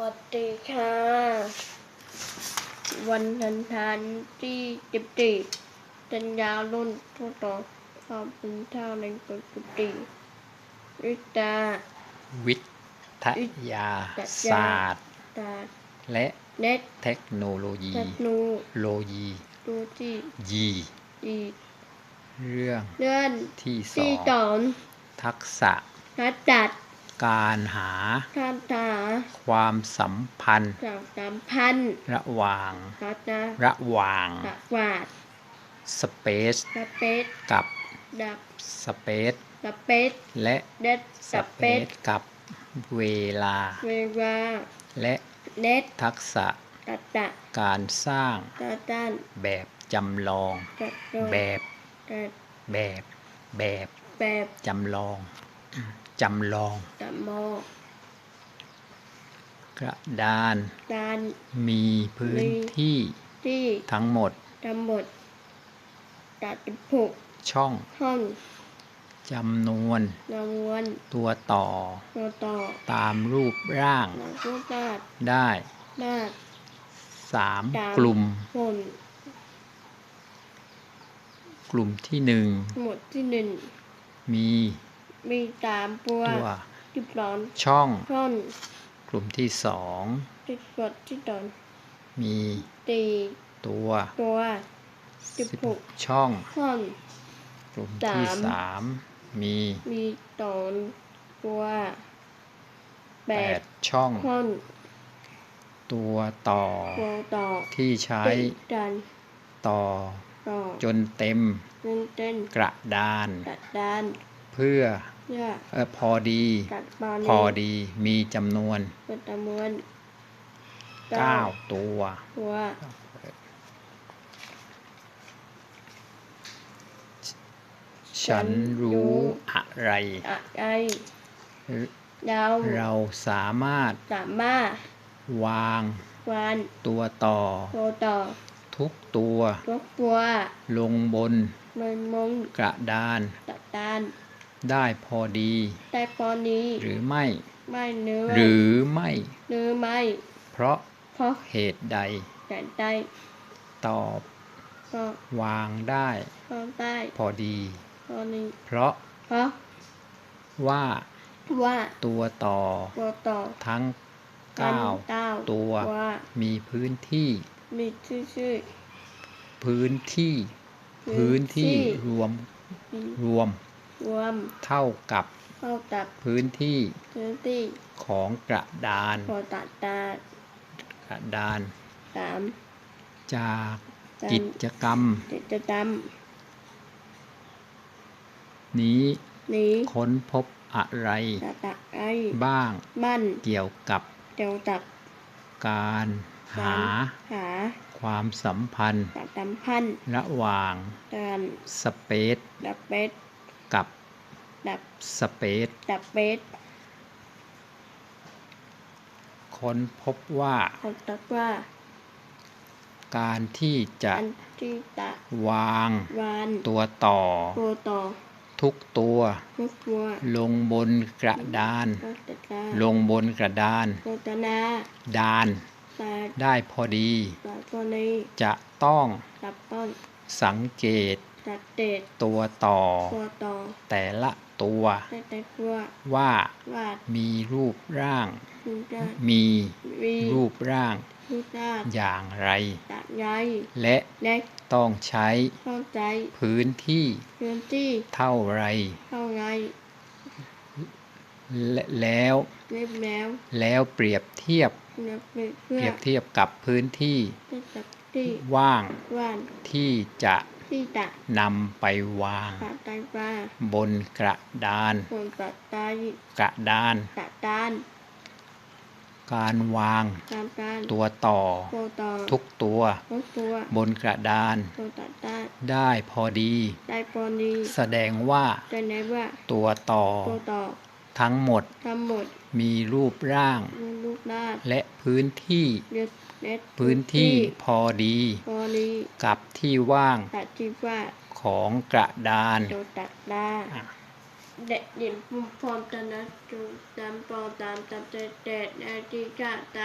วัสดีค่ะ วันทันทันที่สิบสี่กันยารุ่นทุกต่อความเป็นเท่าในปกติวิตาวิทยาศาสตร์ตาและเน็ตเทคโนโลยีเทคโนโลยีโลยียีอีเรื่องเลื่อนที่สอที่งสอนทักษะนัดจัด การหาท่านตาความสัมพันธ์สามสามพันระหว่างนัดนะระหว่างตะวาดสเปซสเปซกับดับสเปซสเปซและเด็ดสสเปเปซซกับเวลา เวลา และเน็ตทักษะตัดตะการสร้างตาตันแบบจำลองตัดโดแบบตัดแบบแบบแบบจำลอง จำลองตะโมกระดานดาน มีพื้นที่ที่ทั้งหมดทั้งหมดตัดผูกช่องห้องจำนวนนวนตัวต่อตัวต่อตามรูปร่างหลังรูปนาดได้นาดสามตามกลุ่มผลกลุ่มที่หนึ่งหมดที่หนึ่งมี มีสามปัวตัวสิบสองช่อง ท่อนกลุ่มที่สองสิบกดที่ตอนมีตีตัวตัวสิบหกช่อง ท่อน กลุ่มที่สาม สามมีมีตอนตัวแปแปดดช่อง ท่อนตัวต่อตัวต่อที่ใช้ติดดันต่อต่อจนเต็มเต้นเต้นกระดาน ตัดด้าน เพื่อ เพื่อเออพอดีตัดบอลพอดี มีจำนวนเป็นจำนวน9ตัวตัวฉันรู้อะไร อะไร เราเราสามารถ สามารถ วางวันตัวต่อ ตัวต่อ ทุกตัว ทุกตัว ลงบนมันมงกระดานตัดด้าน ได้พอดีแต่ปอนี้หรือไม่ ไม่เนื้อหรือไม่ หรือไม่ เพราะ เพราะเหตุใดแต่ได้ตอบก็วางได้ก็ได้ พอดีปอนี้เพราะ เพราะ ว่าว่าตัวต่อตัวต่อทั้งกันเก้า9ตัวว่ามีพื้นที่ มีชื่อชื่อพื้นที่ พื้พื้นนที่ที่รวมมีรวม รวมเท่ากับเข้ากับพื้นที่พื้นที่ของกระดานพอตัดตากระดานสามจากการกิจกรรมกิจกรรม นี้นี้ค้นพบอะไรตัดตะไอ้บ้างมั่นเกี่ยวกับเดียวตับการหาหาความสัมพันธ์ตัดสัมพันธ์ ระหว่างการสเปซดับเป็ด กับดับสเปซดับเป็ดค้นพบว่าคนตัดว่า การที่จะอันที่ตะวางวานตัวต่อตัวต่อทุกตัว ทุกตัวลงบนกระดานก็ตัดตาลงบนกระดานโฆษณาดานตาได้พอดีตัดตัวนี้จะต้องตับต้นสังเกต ตัดเด็ดตัวต่อ ตัวต่อแต่ละตัวแต่แต่ตัวว่าวาดมีรูปร่างคุณได้มีวีรูปร่างพูดได้อย่างไร ตัดใยและเล็กต้องใช้เข้าใจพื้นที่พื้นที่เท่าไรเข้าไงและแล้วเล็บแล้วแล้วเปรียบเทียบเล็บเพื่เปรีอยบเทียบกับพื้นที่ที่ ตัดที่ว่างว่านที่จะ ที่ตัดนำไปวางตัดไตปลาบนกระดาน คนตัดไตกระดานตัดด้านการวางตามการตัวต่อ โคต่อทุกตัว ทุกตัวบนกระดานคนตัดด้านได้พอดี ได้ปอนี้แสดงว่า แต่ไหนว่าตัวต่อตัวต่อ ทั้งหมด ทั้งหมด มีรูปร่าง มีลูกด้านและพื้นที่เล็ดเล็ดพื้นที่พอดีปอนี้กับที่ว่างตัดที่ว่าของกระดานตัวตัดด้านอะเด็ดเด่นพุ่มพร้อมตานะจูตามปอตามตามเตเตดนาทีกะตา